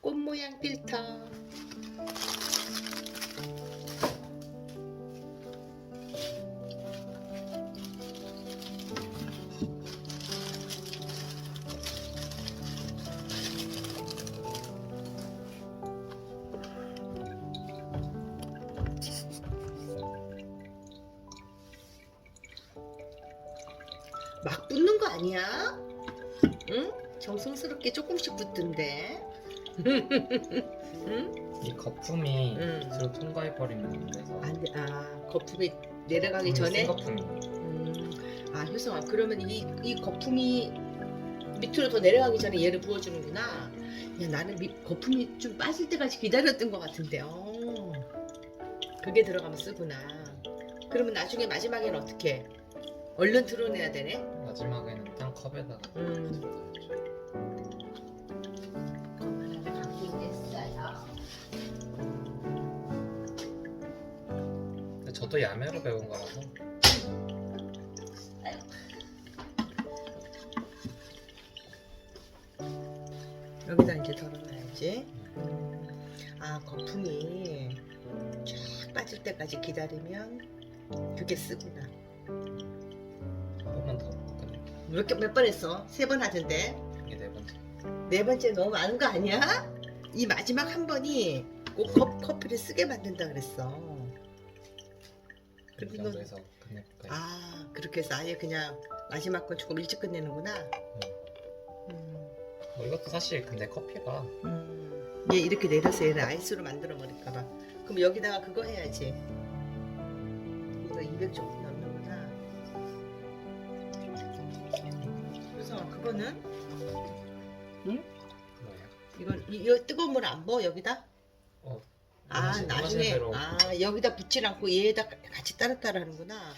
꽃 모양 필터. 막 붙는 거 아니야? 응? 정성스럽게 조금씩 붙던데. 응? 이 거품이 음. 뒤로 통과해버리면 안 돼서 안 돼. 아, 거품이 내려가기 전에. 센 거품이 음. 아, 효성아, 그러면 이, 이 거품이 밑으로 더 내려가기 전에 얘를 부어주는구나. 야, 나는 미, 거품이 좀 빠질 때까지 기다렸던 것 같은데. 어. 그게 들어가면 쓰구나. 그러면 나중에 마지막에는 어떻게? 얼른 드러내야 되네. 마지막에는 딴 컵에다가 음. 저도 야매로 배운 거라서 여기다 이제 덜어놔야지. 아 거품이 쫙 빠질 때까지 기다리면 그게 쓰구나. 한 번만 더 끝낼게요 몇몇 번 했어? 세 번 하던데 이게 네 번째 네 번째 너무 많은 거 아니야? 이 마지막 한 번이 꼭 컵, 커피를 쓰게 만든다 그랬어. 이 그래도 정도에서 끝낼까요? 아 그렇게 해서 아예 그냥 마지막 건 조금 일찍 끝내는구나. 음, 뭐 이것도 사실 근데 커피가 음. 얘 이렇게 내려서 얘를 아이스로 만들어 버릴까봐. 그럼 여기다가 그거 해야지. 이거 200 정도 넣는구나. 그래서 그거는 뭐예요? 이건 이, 이 뜨거운 물 안 부어 여기다? 어, 아 나중에. 아 여기다 붙지 않고 얘에다 같이 따로따로 하는구나.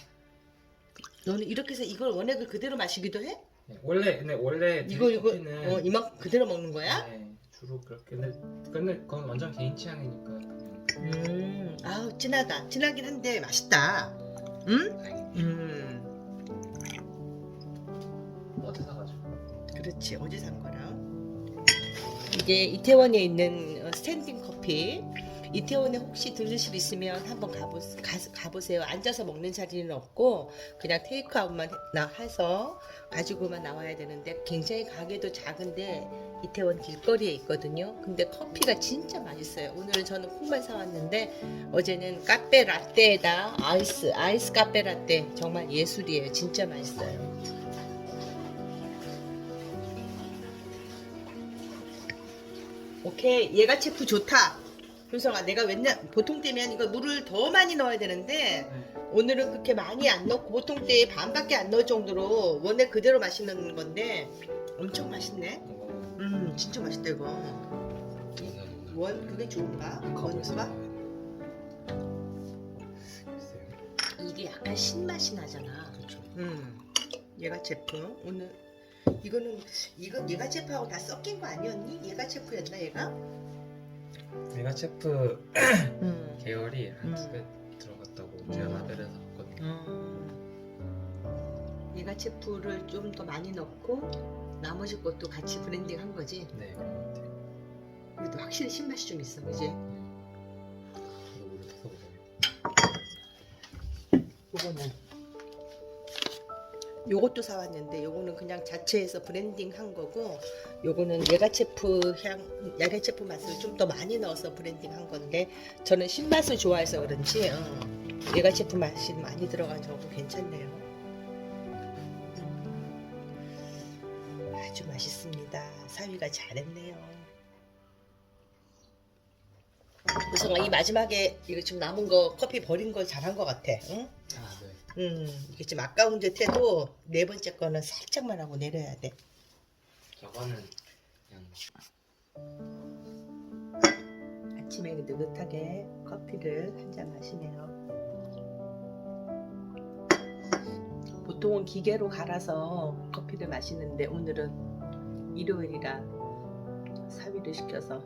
너는 이렇게 해서 이걸 원액을 그대로 마시기도 해? 네, 원래 근데 원래 이거 이거 커피는 어, 이만큼 그대로 먹는 거야? 네, 주로 그렇게 근데 근데 그건 완전 개인 취향이니까 그냥 음, 아우 진하다. 진하긴 한데 맛있다. 응? 음, 어제 사가지고 그렇지. 어제 산 거랑. 이게 이태원에 있는 어, 스탠딩 커피. 이태원에 혹시 들르실 있으면 한번 가보, 가, 가보세요. 앉아서 먹는 자리는 없고 그냥 테이크아웃만 해서 가지고만 나와야 되는데 굉장히 가게도 작은데 이태원 길거리에 있거든요. 근데 커피가 진짜 맛있어요. 오늘은 저는 콩만 사왔는데 어제는 카페 라떼에다 아이스 아이스 카페 라떼 정말 예술이에요. 진짜 맛있어요. 오케이 얘가 체프 좋다. 효성아 내가 맨날 보통 때면 이거 물을 더 많이 넣어야 되는데 네. 오늘은 그렇게 많이 안 넣고 보통 때에 반밖에 안 넣을 정도로 원액 그대로 마시는 건데 엄청 맛있네. 음 진짜 맛있다 이거. 원 그게 좋은가? 글쎄요 이게 약간 신맛이 나잖아. 그렇죠 음 얘가 제품 오늘 이거는 이거 얘가 제품하고 다 섞인 거 아니었니? 얘가 제품이었나 얘가? 메가 체프 음. 계열이 한 음. 두배 들어갔다고 제가 음. 라벨에서 봤거든요 음. 얘가 체프를 좀 더 많이 넣고 나머지 것도 같이 브랜딩 한 거지. 네 그런 것 같아요 그래도 확실히 신맛이 좀 있어, 그지? 저도 타서 보자면 요거는 요것도 사왔는데 요거는 그냥 자체에서 브랜딩 한 거고 요거는 예가체프 향 야가체프 맛을 좀 더 많이 넣어서 브랜딩 한 건데 저는 신맛을 좋아해서 그런지 어, 예가체프 맛이 많이 들어간 저거 괜찮네요. 음, 아주 맛있습니다. 사위가 잘했네요. 우성아 이 마지막에 이거 지금 남은 거 커피 버린 걸 잘한 것 같아 응? 음, 이게 좀 아까운 듯 해도 네 번째 거는 살짝만 하고 내려야 돼. 저거는 그냥 아침에 느긋하게 커피를 한 잔 마시네요. 보통은 기계로 갈아서 커피를 마시는데 오늘은 일요일이라 사위를 시켜서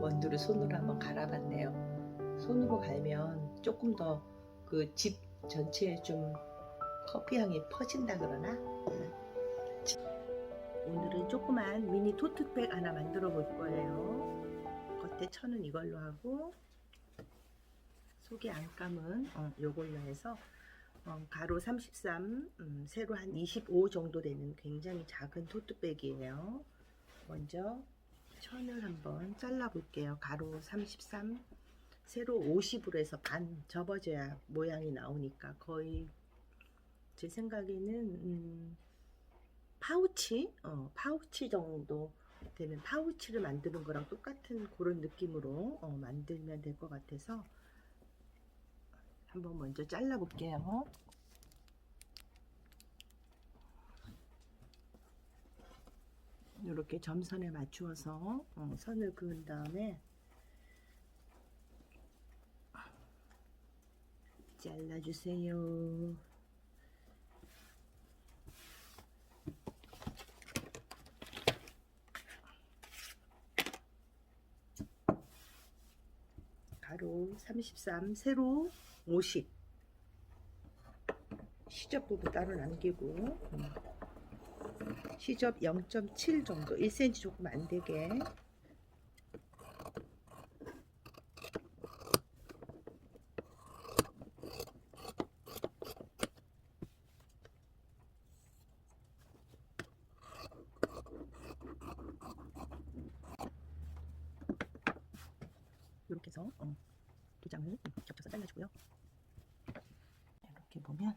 원두를 손으로 한번 갈아봤네요. 손으로 갈면 조금 더 그집 전체에 좀 커피 향이 퍼진다 그러나? 오늘은 조그만 미니 토트백 하나 만들어 볼 거예요. 밑에 천은 이걸로 하고 속에 안감은 어, 요걸로 해서 어, 가로 33, 음, 세로 한 25 정도 되는 굉장히 작은 토트백이에요. 먼저 천을 한번 잘라 볼게요. 가로 33, 세로 50으로 해서 반 접어져야 모양이 나오니까 거의 제 생각에는 음, 파우치, 어, 파우치 정도 되는 파우치를 만드는 거랑 똑같은 그런 느낌으로 어, 만들면 될 것 같아서 한번 먼저 잘라 볼게요. 이렇게 점선에 맞추어서 어, 선을 그은 다음에 잘라주세요. 가로 33, 세로 50 시접 부분 따로 남기고 음. 시접 0.7 정도 1cm 조금 안 되게 해서 어, 두 장을 겹쳐서 잘라주고요. 이렇게 보면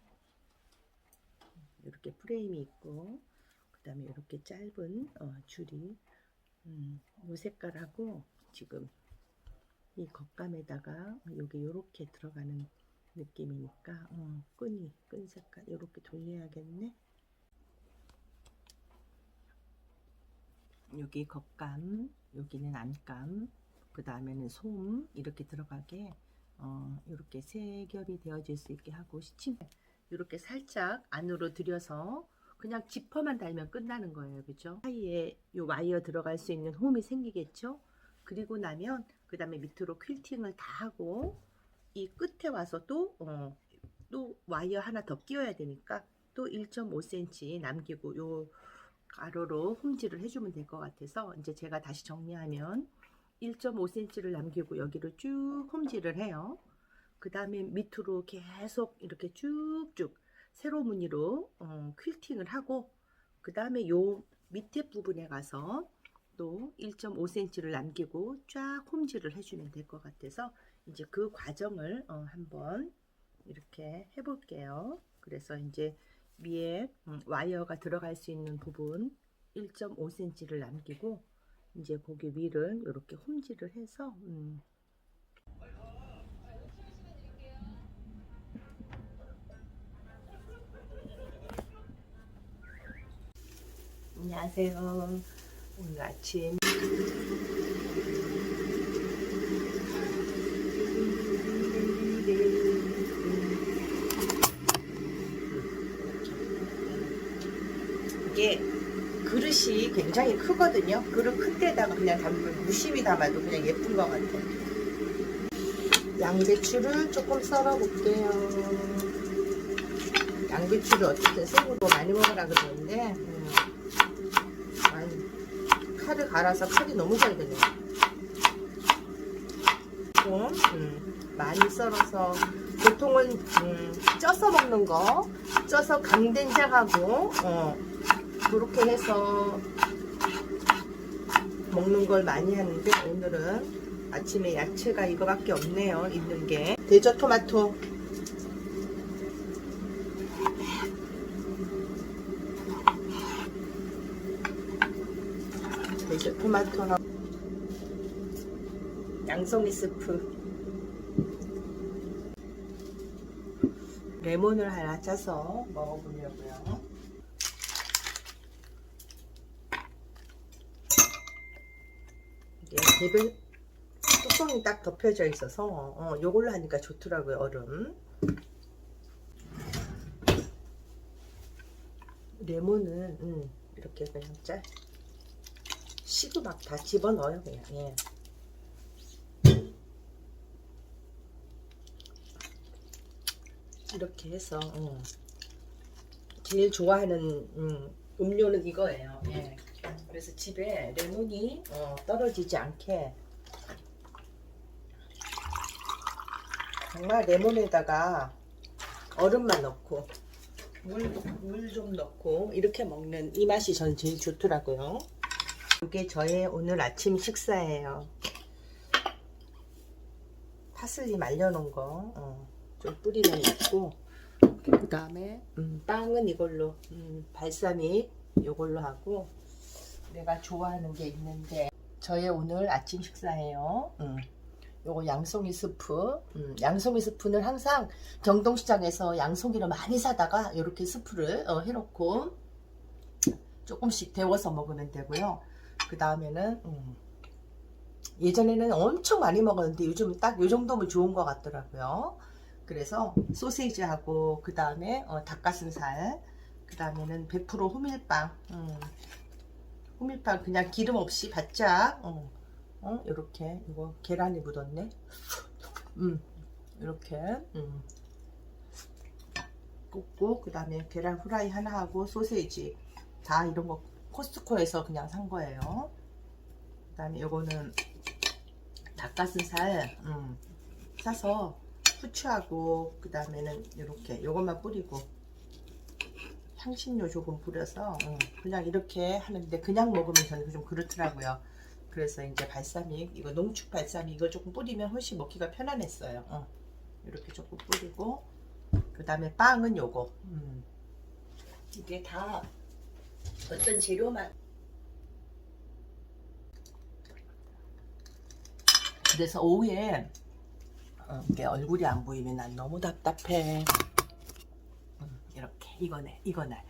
이렇게 프레임이 있고 그 다음에 이렇게 짧은 어, 줄이 음, 요 색깔하고 지금 이 겉감에다가 여기 이렇게 들어가는 느낌이니까 어, 끈이 끈 색깔 이렇게 돌려야겠네. 여기 겉감 여기는 안감 그 다음에는 솜 이렇게 들어가게 어, 이렇게 세 겹이 되어질 수 있게 하고 시침 이렇게 살짝 안으로 들여서 그냥 지퍼만 달면 끝나는 거예요. 그죠? 사이에 이 와이어 들어갈 수 있는 홈이 생기겠죠? 그리고 나면 그 다음에 밑으로 퀼팅을 다 하고 이 끝에 와서 또, 어, 또 와이어 하나 더 끼워야 되니까 또 1.5cm 남기고 요 가로로 홈질을 해주면 될 것 같아서 이제 제가 다시 정리하면 1.5cm를 남기고 여기를 쭉 홈질을 해요. 그 다음에 밑으로 계속 이렇게 쭉쭉 세로 무늬로 어, 퀼팅을 하고 그 다음에 요 밑에 부분에 가서 또 1.5cm를 남기고 쫙 홈질을 해주면 될 것 같아서 이제 그 과정을 어, 한번 이렇게 해볼게요. 그래서 이제 위에 음, 와이어가 들어갈 수 있는 부분 1.5cm를 남기고 이제 고기 위를 이렇게 홈질을 해서 음, 안녕하세요. 오늘 아침 이게 그릇이 굉장히 크거든요. 그릇 큰 데다가 그냥 담으면 무심히 담아도 그냥 예쁜 것 같아요. 양배추를 조금 썰어 볼게요. 양배추를 어쨌든 생으로 많이 먹으라 그러는데 음, 많이 칼을 갈아서 칼이 너무 잘 되네요. 좀 음, 많이 썰어서 보통은 음, 쪄서 먹는 거 쪄서 강된장하고 어, 그렇게 해서 먹는 걸 많이 하는데 오늘은 아침에 야채가 이거밖에 없네요 있는 게 대저 토마토 대저 토마토 양송이 스프 레몬을 하나 짜서 먹어보려고요. 개별 뚜껑이 딱 덮여져 있어서 어, 요걸로 하니까 좋더라고요 얼음. 레몬은 음, 이렇게 그냥 짜 시도 막 다 집어 넣어요 그냥. 예. 이렇게 해서 음. 제일 좋아하는 음, 음료는 이거예요. 예. 그래서 집에 레몬이 어, 떨어지지 않게 정말 레몬에다가 얼음만 넣고 물좀 넣고 이렇게 먹는 이 맛이 전 제일 좋더라고요. 이게 저의 오늘 아침 식사예요. 파슬리 말려놓은 거 어, 좀 뿌리면 있고 그 다음에 음, 빵은 이걸로 음, 발사믹 이걸로 하고 내가 좋아하는 게 있는데 저의 오늘 아침 식사예요. 음. 요거 양송이 스프. 음, 양송이 스프는 항상 경동시장에서 양송이를 많이 사다가 이렇게 스프를 어, 해놓고 조금씩 데워서 먹으면 되고요. 그 다음에는 음, 예전에는 엄청 많이 먹었는데 요즘 딱 요 정도면 좋은 것 같더라고요. 그래서 소세지하고 그 다음에 어, 닭가슴살, 그 다음에는 100% 호밀빵. 음, 호밀빵 그냥 기름 없이 바짝. 어, 어, 이렇게 이거 계란이 묻었네. 음, 이렇게 음. 꽂고 그 다음에 계란 후라이 하나 하고 소세지 다 이런 거 코스트코에서 그냥 산 거예요. 그 다음에 요거는 닭가슴살 음, 싸서 후추하고 그 다음에는 이렇게 요것만 뿌리고 향신료 조금 뿌려서 음, 그냥 이렇게 하는데 그냥 먹으면 저는 좀 그렇더라고요. 그래서 이제 발사믹 이거 농축 발사믹 이거 조금 뿌리면 훨씬 먹기가 편안했어요. 어. 이렇게 조금 뿌리고 그 다음에 빵은 요거 음. 이게 다 어떤 재료만 그래서 오후에 어, 이게 얼굴이 안 보이면 난 너무 답답해. 음, 이렇게 이거네 이거네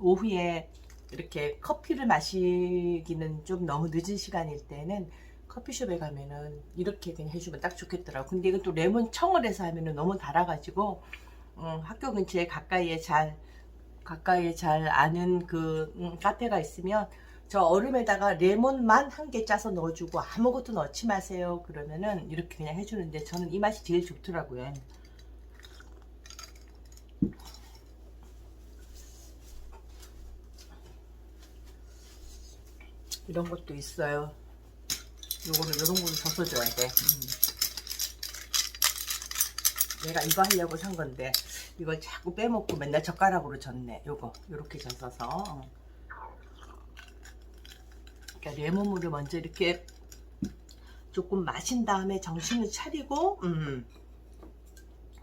오후에 이렇게 커피를 마시기는 좀 너무 늦은 시간일 때는 커피숍에 가면은 이렇게 그냥 해주면 딱 좋겠더라고. 근데 이건 또 레몬 청을 해서 하면은 너무 달아가지고 음, 학교 근처에 가까이에 잘 가까이에 잘 아는 그 음, 카페가 있으면 저 얼음에다가 레몬만 한 개 짜서 넣어주고 아무것도 넣지 마세요. 그러면은 이렇게 그냥 해주는데 저는 이 맛이 제일 좋더라고요. 이런 것도 있어요. 요거를 요런 거를 젖어줘야 돼. 음. 내가 이거 하려고 산 건데 이걸 자꾸 빼먹고 맨날 젓가락으로 젓네. 요거 요렇게 젖어서. 그러니까 레몬물을 먼저 이렇게 조금 마신 다음에 정신을 차리고 음.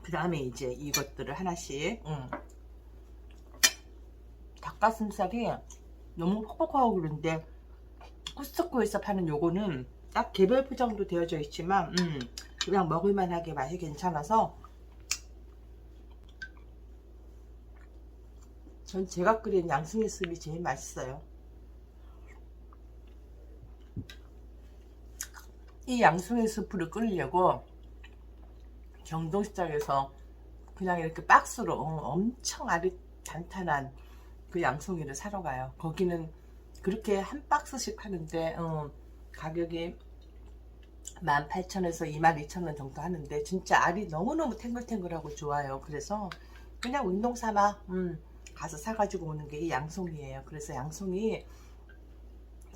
그 다음에 이제 이것들을 하나씩 음. 닭가슴살이 너무 퍽퍽하고 그런데 코스트코에서 파는 요거는 딱 개별 포장도 되어져 있지만 음, 그냥 먹을만하게 맛이 괜찮아서 전 제가 끓인 스프 제일 맛있어요. 이 양송이 스프를 끓이려고 경동시장에서 그냥 이렇게 박스로 어, 엄청 아리 단단한 그 양송이를 사러 가요. 거기는 그렇게 한 박스씩 하는데 어, 가격이 18,000원에서 22,000원 정도 하는데 진짜 알이 너무너무 탱글탱글하고 좋아요. 그래서 그냥 운동 삼아 음, 가서 사가지고 오는 게 이 양송이에요. 그래서 양송이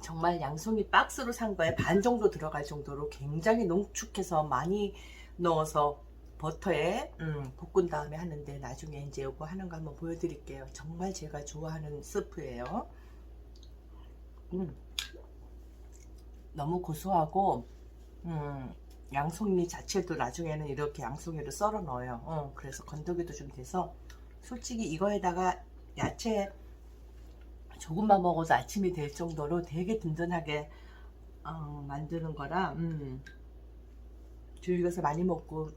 정말 양송이 박스로 산 거에 반 정도 들어갈 정도로 굉장히 농축해서 많이 넣어서 버터에 음, 볶은 다음에 하는데 나중에 이제 이거 하는 거 한번 보여드릴게요. 정말 제가 좋아하는 스프예요. 음, 너무 고소하고 음, 양송이 자체도 나중에는 이렇게 양송이를 썰어 넣어요. 어, 그래서 건더기도 좀 돼서 솔직히 이거에다가 야채 조금만 먹어도 아침이 될 정도로 되게 든든하게 어, 만드는 거라 음, 즐겨서 많이 먹고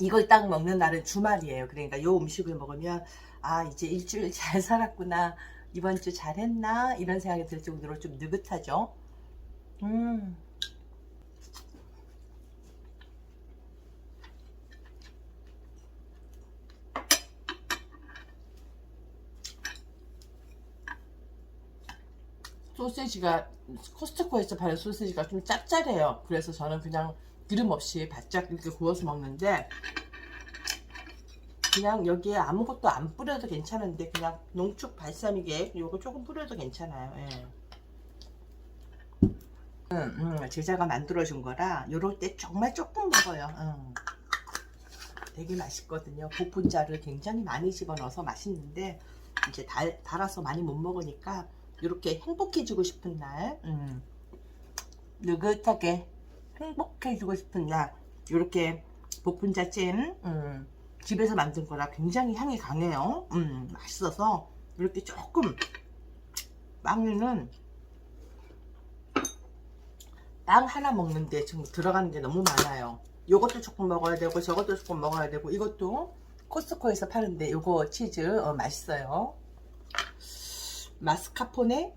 이걸 딱 먹는 날은 주말이에요. 그러니까 이 음식을 먹으면 아 이제 일주일 잘 살았구나 이번 주 잘했나 이런 생각이 들 정도로 좀 느긋하죠. 음. 소세지가 코스트코에서 파는 소세지가 좀 짭짤해요. 그래서 저는 그냥 기름 없이 바짝 이렇게 구워서 먹는데 그냥 여기에 아무것도 안 뿌려도 괜찮은데 그냥 농축 발사믹에 요거 조금 뿌려도 괜찮아요. 예. 음, 음, 제자가 만들어준 거라 요럴 때 정말 조금 먹어요. 음. 되게 맛있거든요. 복분자를 굉장히 많이 집어넣어서 맛있는데 이제 달, 달아서 많이 못 먹으니까 이렇게 행복해지고 싶은 날, 음, 느긋하게 행복해지고 싶은 날 이렇게 복분자 잼 음, 집에서 만든 거라 굉장히 향이 강해요. 음, 맛있어서 이렇게 조금 빵에는 빵 하나 먹는데 지금 들어가는 게 너무 많아요. 요것도 조금 먹어야 되고 저것도 조금 먹어야 되고 이것도 코스코에서 파는데 요거 치즈 어, 맛있어요. 마스카포네?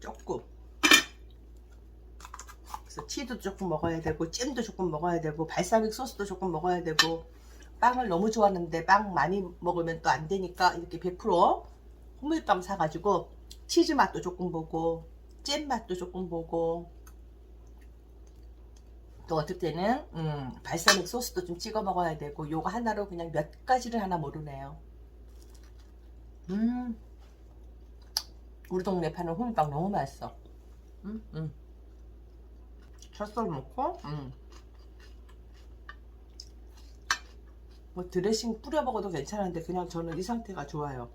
조금. 그래서 치즈도 조금 먹어야 되고 잼도 조금 먹어야 되고 발사믹 소스도 조금 먹어야 되고 빵을 너무 좋아하는데 빵 많이 먹으면 또 안 되니까 이렇게 100% 호밀빵 사가지고 치즈 맛도 조금 보고 잼 맛도 조금 보고 또 어떨 때는 음, 발사믹 소스도 좀 찍어 먹어야 되고 요거 하나로 그냥 몇 가지를 하나 모르네요. 음. 우리 동네 파는 호밀빵 너무 맛있어. 음, 음. 넣고 음. 뭐 드레싱 뿌려 먹어도 괜찮은데 그냥 저는 이 상태가 좋아요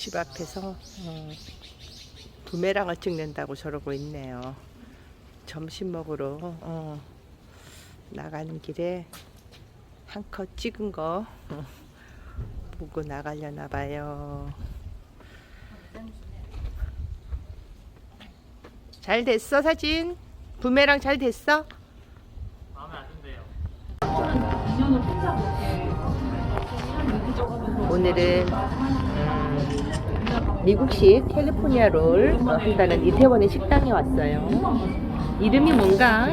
집 앞에서 어, 부메랑을 찍는다고 저러고 있네요. 점심 먹으러 어, 나가는 길에 한 컷 찍은 거 어, 보고 나가려나 봐요. 잘 됐어 사진? 부메랑 잘 됐어? 오늘은 음, 미국식 캘리포니아 롤 어, 한다는 이태원의 식당에 왔어요. 이름이 뭔가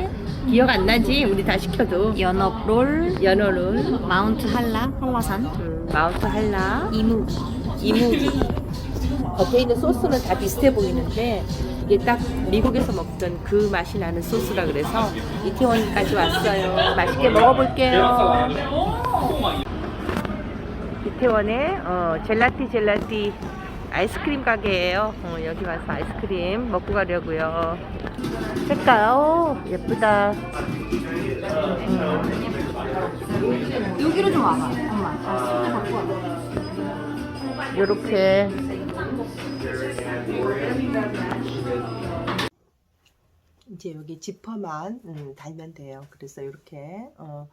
기억 안 나지? 우리 다 시켜도 연어 롤, 연어 롤, 마운트 한라, 한라산, 음, 마운트 할라, 이무기. 이무기. 겉에 있는 소스는 다 비슷해 보이는데 이게 딱 미국에서 먹던 그 맛이 나는 소스라 그래서 이태원까지 왔어요. 맛있게 먹어볼게요. 이태원의 어, 젤라티 젤라티 아이스크림 가게예요. 어, 여기 와서 아이스크림 먹고 가려고요. 색깔 어, 예쁘다. 여기로 좀 와봐, 엄마. 아, 손을 갖고 와봐. 요렇게 이제 여기 지퍼만 음, 달면 돼요. 그래서 이렇게 어,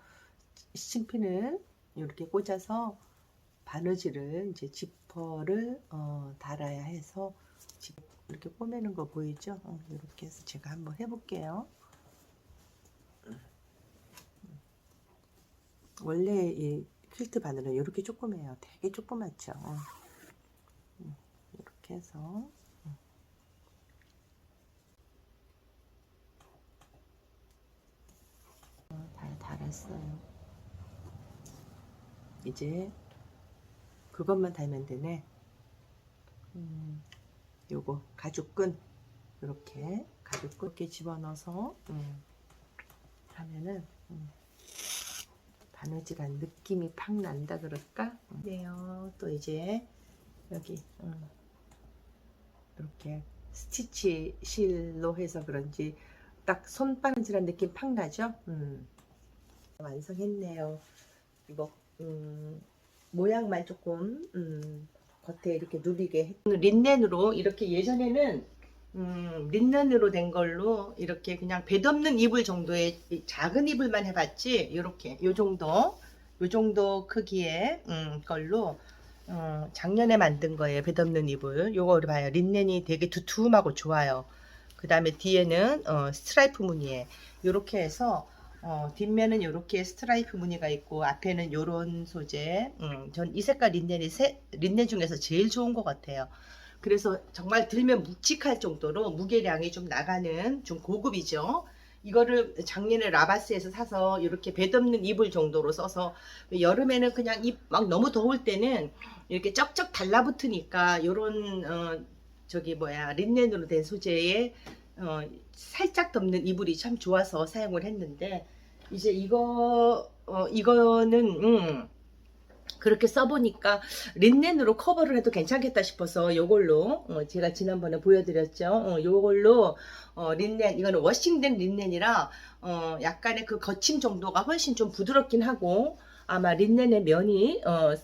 스친핀을 이렇게 꽂아서 바느질을 이제 지퍼를 어, 달아야 해서 지- 이렇게 꼬매는 거 보이죠? 어, 이렇게 해서 제가 한번 해볼게요. 원래 이 퀼트 바늘은 이렇게 조그매요. 되게 조그맣죠. 어. 음, 이렇게 해서 음. 어, 다 달았어요. 이제 그것만 달면 되네. 음, 요거 가죽끈 이렇게 가죽끈 이렇게 집어넣어서 음, 하면은 음, 바느질한 느낌이 팍 난다 그럴까? 네요. 또 이제 여기 음, 이렇게 스티치 실로 해서 그런지 딱 손바느질한 느낌 팍 나죠? 음. 완성했네요. 이거 음, 모양만 조금 음, 겉에 이렇게 누비게 했- 린넨으로 이렇게 예전에는 음, 린넨으로 된 걸로 이렇게 그냥 배 덮는 이불 정도의 이 작은 이불만 해봤지? 이렇게 요 정도 요 정도 크기의 음, 걸로 어, 작년에 만든 거예요 배 덮는 이불. 요거를 봐요. 린넨이 되게 두툼하고 좋아요. 그 다음에 뒤에는 어, 스트라이프 무늬에 요렇게 해서 어, 뒷면은 이렇게 스트라이프 무늬가 있고 앞에는 요런 소재 음, 전 이 색깔 린넨이 세, 린넨 중에서 제일 좋은 것 같아요 그래서 정말 들면 묵직할 정도로 무게량이 좀 나가는 좀 고급이죠. 이거를 작년에 라바스에서 사서 이렇게 배 덮는 이불 정도로 써서 여름에는 그냥 이막 너무 더울 때는 이렇게 쩍쩍 달라붙으니까 요런 어 저기 뭐야 린넨으로 된 소재의 어 살짝 덮는 이불이 참 좋아서 사용을 했는데 이제 이거 어 이거는 음 그렇게 써보니까 린넨으로 커버를 해도 괜찮겠다 싶어서 요걸로 어, 제가 지난번에 보여드렸죠. 어, 요걸로 어, 린넨 이거는 워싱된 린넨이라 어, 약간의 그 거침 정도가 훨씬 좀 부드럽긴 하고 아마 린넨의 면이 어,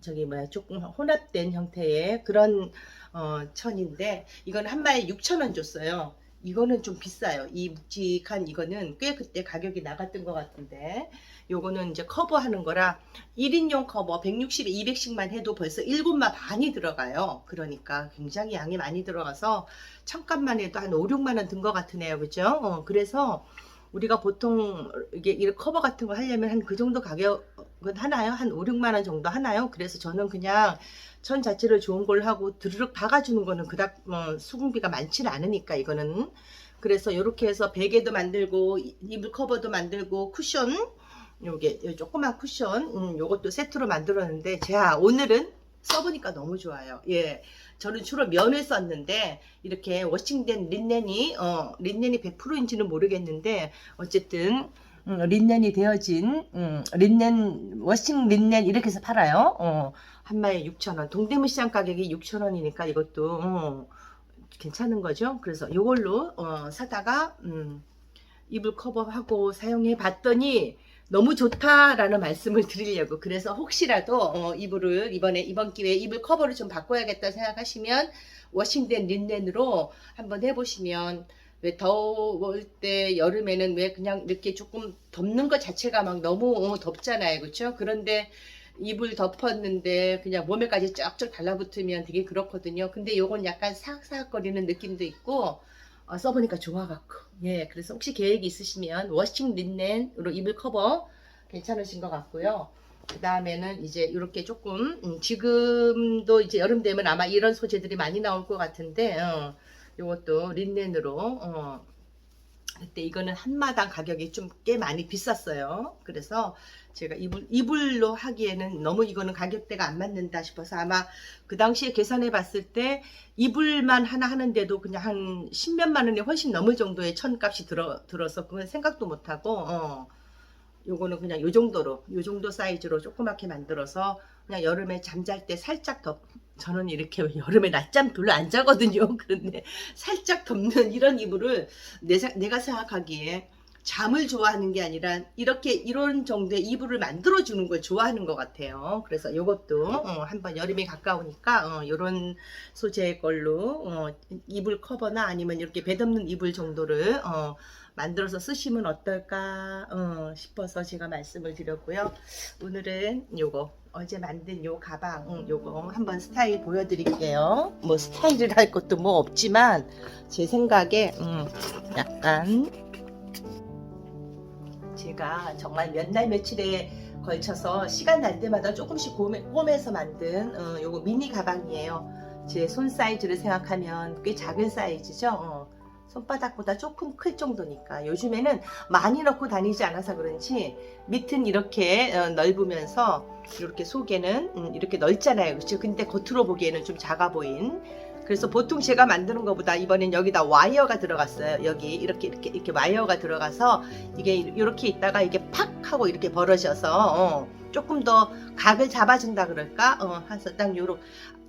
저기 뭐야 조금 혼합된 형태의 그런 어, 천인데 이건 한 마리에 6,000원 줬어요. 이거는 좀 비싸요. 이 묵직한 이거는 꽤 그때 가격이 나갔던 것 같은데 요거는 이제 커버하는 거라 1인용 커버 160에 200씩만 해도 벌써 7만 반이 들어가요. 그러니까 굉장히 양이 많이 들어가서 천값만 해도 한 5, 6만 원 든 것 같으네요. 그죠? 어, 그래서 우리가 보통 이게 이 커버 같은 거 하려면 한 그 정도 가격 은 하나요? 한 5, 6만 원 정도 하나요? 그래서 저는 그냥 천 자체를 좋은 걸 하고 드르륵 박아주는 거는 그닥 뭐 수공비가 많지는 않으니까 이거는 그래서 이렇게 해서 베개도 만들고 이- 이불 커버도 만들고 쿠션 요게 요 조그만 쿠션 음, 요것도 세트로 만들었는데 제가 오늘은 써보니까 너무 좋아요. 예. 저는 주로 면을 썼는데 이렇게 워싱된 린넨이 어 린넨이 100%인지는 모르겠는데 어쨌든 음, 린넨이 되어진 음, 린넨 워싱 린넨 이렇게 해서 팔아요. 어, 한 마리에 6,000원. 동대문 시장 가격이 6,000원이니까 이것도 어, 괜찮은 거죠. 그래서 이걸로 어, 사다가 음, 이불 커버하고 사용해 봤더니 너무 좋다라는 말씀을 드리려고 그래서 혹시라도 어, 이불을 이번에 이번 기회에 이불 커버를 좀 바꿔야겠다 생각하시면 워싱된 린넨으로 한번 해보시면 왜 더울 때 여름에는 왜 그냥 이렇게 조금 덮는 것 자체가 막 너무 어, 덥잖아요. 그렇죠 그런데 이불 덮었는데 그냥 몸에까지 쫙쫙 달라붙으면 되게 그렇거든요. 근데 요건 약간 사각사각거리는 느낌도 있고 어, 써보니까 좋아갖고 예 그래서 혹시 계획이 있으시면 워싱 린넨으로 이불 커버 괜찮으신 것 같고요. 그 다음에는 이제 이렇게 조금 음, 지금도 이제 여름 되면 아마 이런 소재들이 많이 나올 것 같은데 어, 요것도 린넨으로 어, 그때 이거는 한마당 가격이 좀 꽤 많이 비쌌어요. 그래서 제가 이불, 이불로 하기에는 너무 이거는 가격대가 안 맞는다 싶어서 아마 그 당시에 계산해 봤을 때 이불만 하나 하는데도 그냥 한 십몇만 원이 훨씬 넘을 정도의 천값이 들어, 들어서 그건 생각도 못하고 어, 요거는 그냥 요 정도로 요 정도 사이즈로 조그맣게 만들어서 그냥 여름에 잠잘 때 살짝 덮 저는 이렇게 여름에 낮잠 별로 안 자거든요 그런데 살짝 덮는 이런 이불을 내가 생각하기에 잠을 좋아하는 게 아니라 이렇게 이런 정도의 이불을 만들어 주는 걸 좋아하는 것 같아요. 그래서 이것도 어, 한번 여름이 가까우니까 어, 이런 소재의 걸로 어, 이불 커버나 아니면 이렇게 배 덮는 이불 정도를 어, 만들어서 쓰시면 어떨까 어, 싶어서 제가 말씀을 드렸고요. 오늘은 요거 어제 만든 요 가방 음, 요거 한번 스타일 보여드릴게요. 뭐 스타일을 할 것도 뭐 없지만 제 생각에 음, 약간 제가 정말 몇 날 며칠에 걸쳐서 시간 날 때마다 조금씩 꼬매, 꼬매서 만든 어, 요거 미니 가방이에요. 제 손 사이즈를 생각하면 꽤 작은 사이즈죠. 어, 손바닥보다 조금 클 정도니까 요즘에는 많이 넣고 다니지 않아서 그런지 밑은 이렇게 어, 넓으면서 이렇게 속에는 음, 이렇게 넓잖아요. 그렇죠? 근데 겉으로 보기에는 좀 작아 보인 그래서 보통 제가 만드는 것보다 이번엔 여기다 와이어가 들어갔어요. 여기 이렇게 이렇게 이렇게 와이어가 들어가서 이게 이렇게 있다가 이게 팍 하고 이렇게 벌어져서 어, 조금 더 각을 잡아준다 그럴까? 어, 해서 딱 요런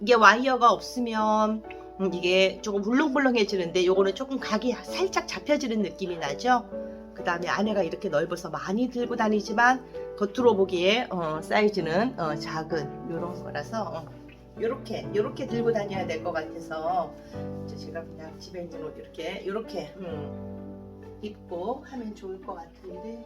이게 와이어가 없으면 음, 이게 조금 물렁물렁해지는데 요거는 조금 각이 살짝 잡혀지는 느낌이 나죠. 그 다음에 안에가 이렇게 넓어서 많이 들고 다니지만 겉으로 보기에 어, 사이즈는 어, 작은 요런 거라서 어, 요렇게 들고 다녀야 될 것 같아서 제가 그냥 집에 있는 옷 이렇게 요렇게 음, 입고 하면 좋을 것 같은데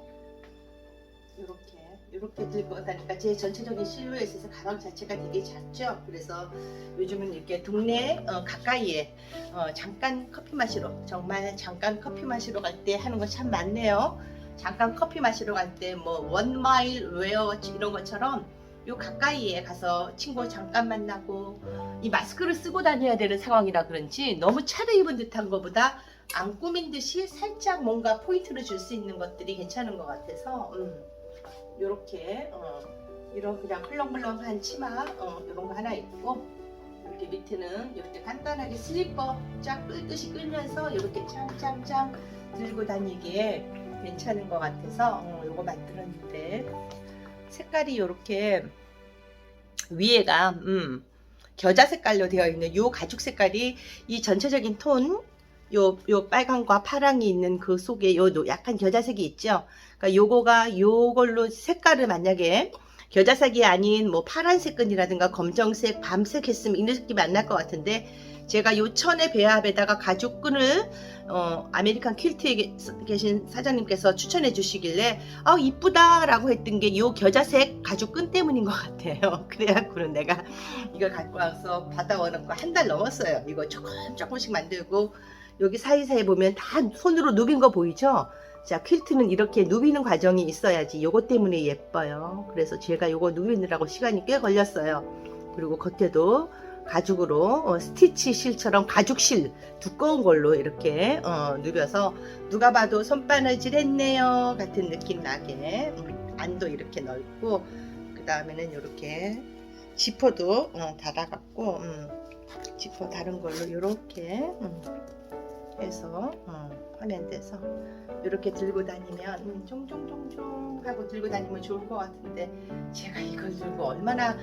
요렇게 요렇게 들고 다니까. 제 전체적인 실루엣에서 가방 자체가 되게 작죠? 그래서 요즘은 이렇게 동네 어, 가까이에 어, 잠깐 커피 마시러 정말 잠깐 커피 마시러 갈 때 하는 거 참 많네요. 잠깐 커피 마시러 갈 때 뭐 원마일 웨어 이런 것처럼 요 가까이에 가서 친구 잠깐 만나고 이 마스크를 쓰고 다녀야 되는 상황이라 그런지 너무 차려 입은 듯한 것보다 안 꾸민 듯이 살짝 뭔가 포인트를 줄 수 있는 것들이 괜찮은 것 같아서 음, 요렇게 어, 이런 그냥 헐렁헐렁한 치마 어, 이런 거 하나 입고 이렇게 밑에는 이렇게 간단하게 슬리퍼 쫙 끌듯이 끌면서 이렇게 짱짱짱 들고 다니기에 괜찮은 것 같아서 어, 요거 만들었는데 색깔이 이렇게 위에가 음, 겨자 색깔로 되어 있는 요 가죽 색깔이 이 전체적인 톤, 요, 요 빨강과 파랑이 있는 그 속에 요 노- 약간 겨자색이 있죠. 그러니까 요거가 요걸로 색깔을 만약에 겨자색이 아닌 뭐 파란색 끈이라든가 검정색, 밤색 했으면 이 느낌이 안 날 것 같은데 제가 요 천의 배합에다가 가죽 끈을 어, 아메리칸 퀼트에 계- 계신 사장님께서 추천해 주시길래 아 이쁘다 라고 했던 게 요 겨자색 가죽 끈 때문인 것 같아요. 그래갖고는 내가 이걸 갖고 와서 받아와놓고 한달 넘었어요. 이거 조금 조금씩 만들고 여기 사이사이 보면 다 손으로 누빈 거 보이죠? 자 퀼트는 이렇게 누비는 과정이 있어야지 요거 때문에 예뻐요. 그래서 제가 요거 누비느라고 시간이 꽤 걸렸어요. 그리고 겉에도 가죽으로 어, 스티치 실처럼 가죽 실 두꺼운 걸로 이렇게 어, 누벼서 누가 봐도 손바느질 했네요 같은 느낌 나게 음, 안도 이렇게 넓고 그 다음에는 이렇게 지퍼도 어, 달아갖고 음, 지퍼 다른 걸로 이렇게 음, 해서 음, 하면 돼서 이렇게 들고 다니면 음, 종종종종 하고 들고 다니면 좋을 것 같은데 제가 이걸 들고 얼마나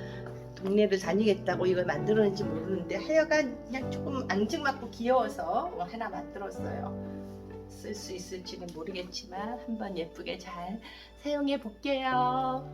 동네를 다니겠다고 이걸 만들었는지 모르는데 하여간 그냥 조금 앙증맞고 귀여워서 어, 하나 만들었어요. 쓸 수 있을지는 모르겠지만 한번 예쁘게 잘 사용해 볼게요.